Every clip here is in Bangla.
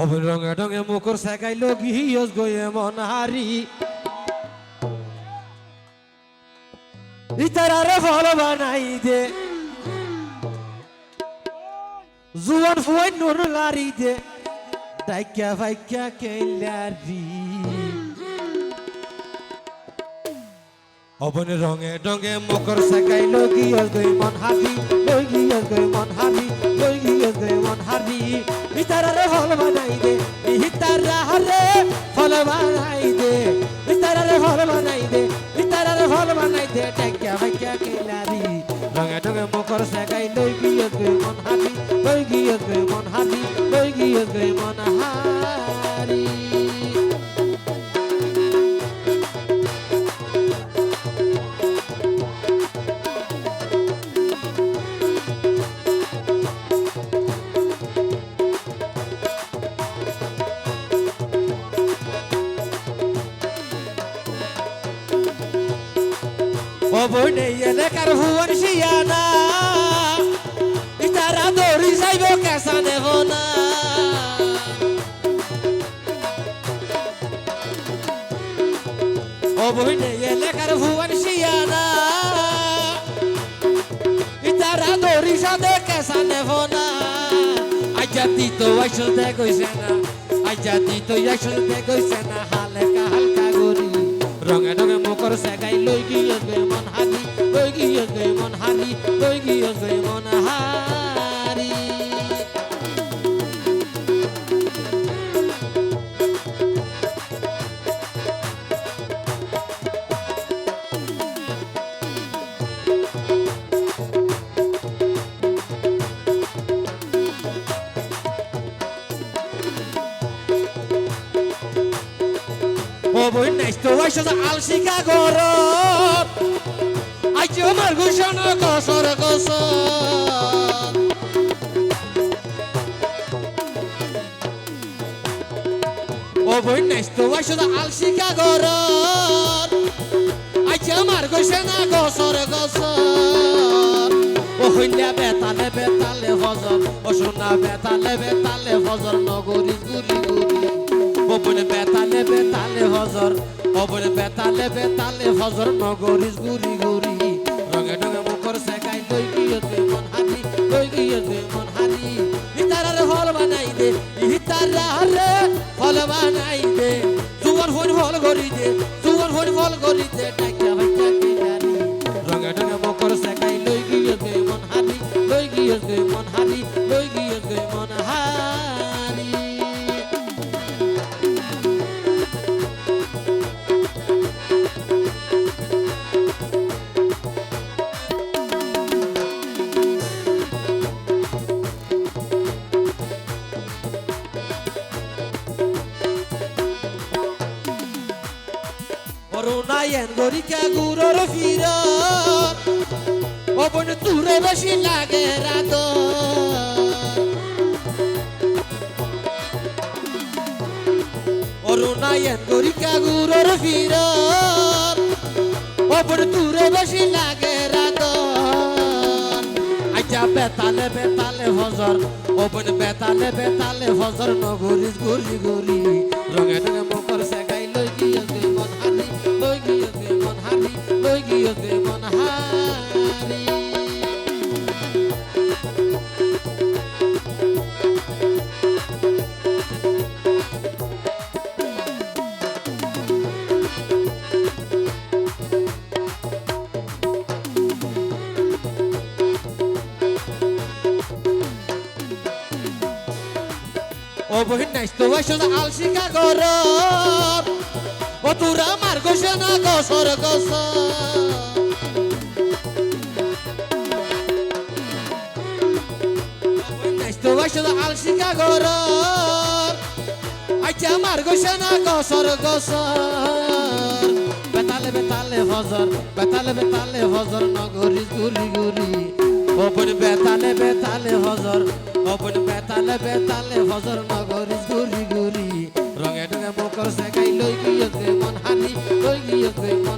অবির রঙে রঙে মুখর শেখাইল গিয়স গয়ে মন হারি। ইতারারে ফল বানাই দে। জুয়ান ফুয়াই নুর লারি দে। ডাইকা ভাইকা কেলারি অবনে রঙে রঙে মকর শেখাইল গিয়স গই মন হারি লই গিয়স গই মন হারি লই গিয়স গই মন হারি ইতারারে হল বানাই দে ইতারারে হল বানাই দে ইতারারে হল বানাই দে ইতারারে হল বানাই দে টাকা ভাইকা কেলারি। রঙে ঢঙে মকর সাগাই গিয়স গই মন হারি অবনে এলাকার হুয়ান শিয়ানা ইতারা দৌড়ি যাইব কেসা নেব না। অবনে এলাকার হুয়ান শিয়ানা ইতারা দৌড়ি সাদে কেসা নেব না। আজ্জা দিত আইসো দে কইছে না আজ্জা দিত আইসো দে কইছে না, হালকা হালকা গরি। রঙে রঙে মকর সেগাই লই গিয়ে মন হারি লই গিয়ে মন হারি লই গিয়ে মন হারি বই নেক্সট ওয়াইস আলসিকা গরত আজ আমার ঘোষণা কসর কসর ও বই নেক্সট ওয়াইস আলসিকা গরত আজ আমার ঘোষণা কসর কসর ও হইলা বেতালে বেতালে হজর ও সোনা বেতালে বেতালে হজর নগরী গুলি গুলি ওপরে বেতালে বেতালে হজর ওপরে বেতালে বেতালে হজর নগরী গুরি গুরি রঙে রঙে করুণায়ন গরিকা গুরর ফির ওপন তুরে বেশি লাগে রাত। অরুণায়ন গরিকা গুরর ফির ওপন তুরে বেশি লাগে রাত। আচ্ছা বেতালে বেতালে হজর ওপন বেতালে বেতালে হজর নগরিস গুরি গুরি রঙে রঙে মকর বহিন নাইস তো আইসো আলসিকা গর ও তোরা মার গোসে না গসর গসর আইসো আলসিকা গর আইচা মার গোসে না গসর গসর। বেতালে বেতালে, হজর, বেতালে বেতালে, হজর, নগরি গুরি গুরি ওপন বেতালে বেতালে, হজর ওপন বেতালে বেতালে, হজর, নগরি গুরি গুরি রঙে রঙে মকর সেকাই লই গিয়ে মন হানি লই গিয়ে মন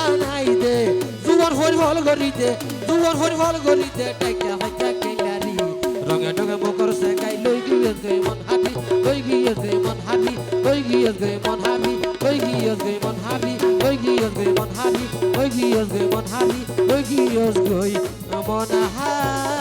বানাই দে। জুয়ার ফল ফল করি দে জুয়ার ফল ফল করি দে, টাকা হাইটা কেলারি রঙে ডঙে বকর সে সেকাই লই গিয়ে গে মন হাবি, লই গিয়ে গে মন হাবি, লই গিয়ে গে মন হাবি গিয়ে গে মন হাবি গিয়ে গে মন হাবি গিয়ে গে মন হাবি গিয়ে গে মন হারি